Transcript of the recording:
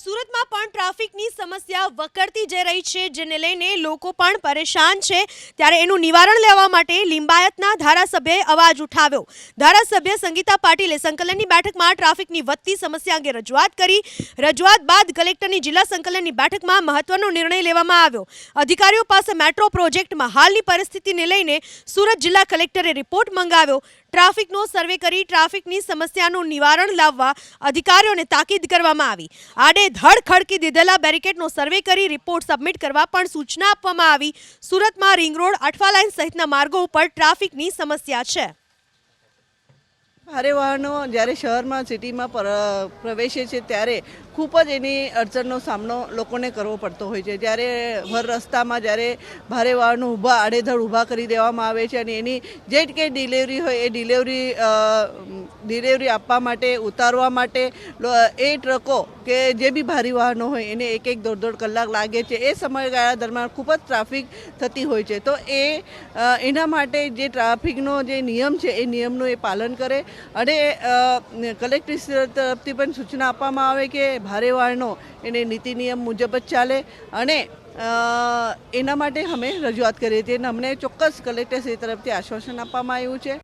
સુરતમાં પણ ટ્રાફિકની સમસ્યા વકરતી જઈ રહી છે, જેને લઈને લોકો પણ પરેશાન છે. ત્યારે એનું નિવારણ લેવા માટે લિંબાયતના ધારાસભ્યએ અવાજ ઉઠાવ્યો. ધારાસભ્ય સંગીતા પાટીલે સંકલનની બેઠકમાં ટ્રાફિકની વધતી સમસ્યા અંગે રજૂઆત કરી. રજૂઆત બાદ કલેક્ટરની જિલ્લા સંકલનની બેઠકમાં મહત્વનો નિર્ણય લેવામાં આવ્યો. અધિકારીઓ પાસે મેટ્રો પ્રોજેક્ટમાં હાલની પરિસ્થિતિને લઈને સુરત જિલ્લા કલેક્ટરે રિપોર્ટ મંગાવ્યો. ટ્રાફિકનો સર્વે કરી ટ્રાફિકની સમસ્યાનું નિવારણ લાવવા અધિકારીઓને તાકીદ કરવામાં આવી. આડે ધડ ખડકી દીધેલા બેરિકેડનો સર્વે કરી રિપોર્ટ સબમિટ કરવા પણ સૂચના આપવામાં આવી. સુરતમાં રિંગ રોડ, અઠવા લાઇન સહિતના માર્ગો ઉપર ટ્રાફિકની સમસ્યા છે. ભારે વાહનો જ્યારે શહેરમાં, સિટીમાં પ્રવેશે છે ત્યારે ખૂબ જ એની અડચણનો સામનો લોકોને કરવો પડતો હોય છે. જ્યારે ભર રસ્તામાં જ્યારે ભારે વાહનો ઊભા, આડેધડ ઊભા કરી દેવામાં આવે છે અને એની જે કંઈ ડિલિવરી હોય એ ડિલિવરી ડિલિવરી આપવા માટે, ઉતારવા માટે એ ટ્રકો કે જે બી ભારે વાહનો હોય એને એક એક દોઢ દોઢ કલાક લાગે છે. એ સમયગાળા દરમિયાન ખૂબ જ ટ્રાફિક થતી હોય છે. તો એ એના માટે જે ટ્રાફિકનો જે નિયમ છે એ નિયમનું એ પાલન કરે અને કલેક્ટર તરફથી પણ સૂચના આપવામાં આવે કે ભારે વાળનો એને નીતિ નિયમ મુજબ જ ચાલે અને એના માટે અમે રજૂઆત કરીએ હતી અને અમને ચોક્કસ કલેક્ટરશ્રી તરફથી આશ્વાસન આપવામાં આવ્યું છે.